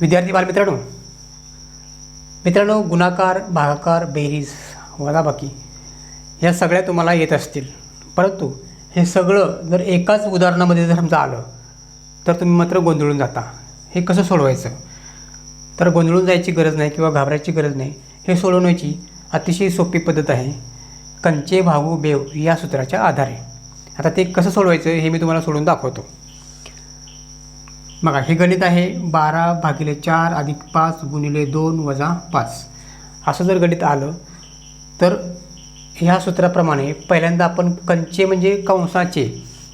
विद्यार्थी बालमित्रांनो मित्रांनो गुणाकार भागाकार बेरीज वजाबाकी ह्या सगळ्या तुम्हाला येत असतील. परंतु हे सगळं जर एकाच उदाहरणामध्ये जर समजा आलं तर तुम्ही मात्र गोंधळून जाता. हे कसं सोडवायचं? तर गोंधळून जायची गरज नाही किंवा घाबरायची गरज नाही. हे सोडवण्याची अतिशय सोपी पद्धत आहे. कंचे भागू बेव या सूत्राच्या आधारे. आता ते कसं सोडवायचं हे मी तुम्हाला सोडून दाखवतो. बघा हे गणित आहे बारा भागिले चार अधिक पाच गुणिले दोन वजा पाच. असं जर गणित आलं तर ह्या सूत्राप्रमाणे पहिल्यांदा आपण कंचे म्हणजे कंसाचे.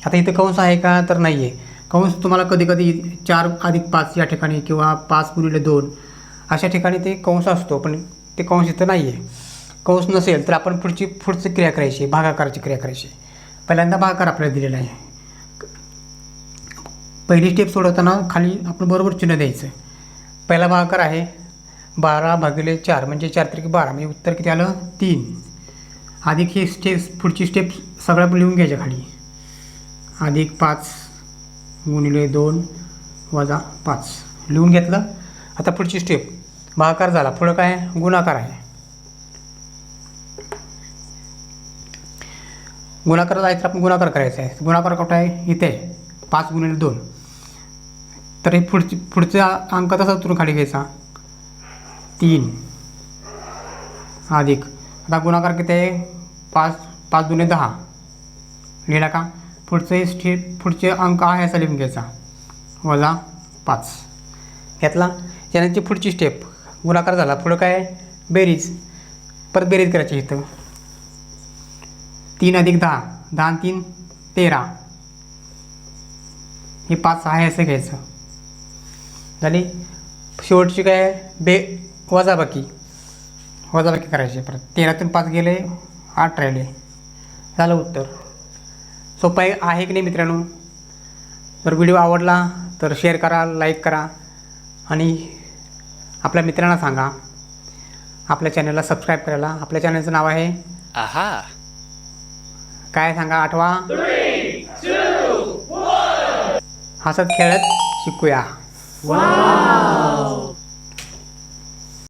आता इथं कंस आहे का तर नाही आहे कंस तुम्हाला कधी कधी चार अधिक पाच या ठिकाणी किंवा पाच गुणिले दोन अशा ठिकाणी ते कंस असतो पण ते कंस इथं नाही आहे कंस नसेल तर आपण पुढची पुढची क्रिया करायची भागाकाराची क्रिया करायची. पहिल्यांदा भागाकार आपल्याला दिलेला आहे. पहिली स्टेप सोडवताना खाली आपण बरोबर चिन्ह द्यायचं. पहिला भागाकार आहे बारा भागिले चार म्हणजे चार तारीख बारा म्हणजे उत्तर किती आलं? तीन. अधिक ही स्टेप पुढची स्टेप सगळ्या लिहून घ्यायच्या खाली. अधिक पाच गुणिले दोन वजा पाच. लिहून घेतलं? आता पुढची स्टेप भागाकार झाला. पुढं काय? आहे? गुणाकार आहे गुणाकार जायचं आपण गुणाकार करायचा आहे. गुणाकार कुठं आहे? इथे. आहे पाच गुणिले दोन. तर हे पुढची पुढचा अंक तसा उतरून खाली घ्यायचा. तीन. अधिक. आता गुणाकार किती आहे? पाच पाच दुने दहा. लिहिला का? पुढचे स्टे पुढचे अंक आहे असा लिहून घ्यायचा. वजा पाच. घेतला? त्यानंतरची पुढची स्टेप गुणाकार झाला. पुढं काय बेरीज. परत बेरीज करायची इथं. तीन अधिक दहा. दहा तीन तेरा. हे पाच आहे असं घ्यायचं. झाली शेवटची काय आहे? बे वजाबाकी. वजाबाकी करायची परत. तेरातून पाच गेले आठ राहिले. झालं उत्तर. सोपं आहे आहे की नाही मित्रांनो? जर व्हिडिओ आवडला तर शेअर करा लाईक करा. आणि आपल्या मित्रांना सांगा. आपल्या चॅनलला सबस्क्राईब करायला. आपल्या चॅनलचं नाव आहे? Aha. काय सांगा आठवा? हसत खेळत शिकूया.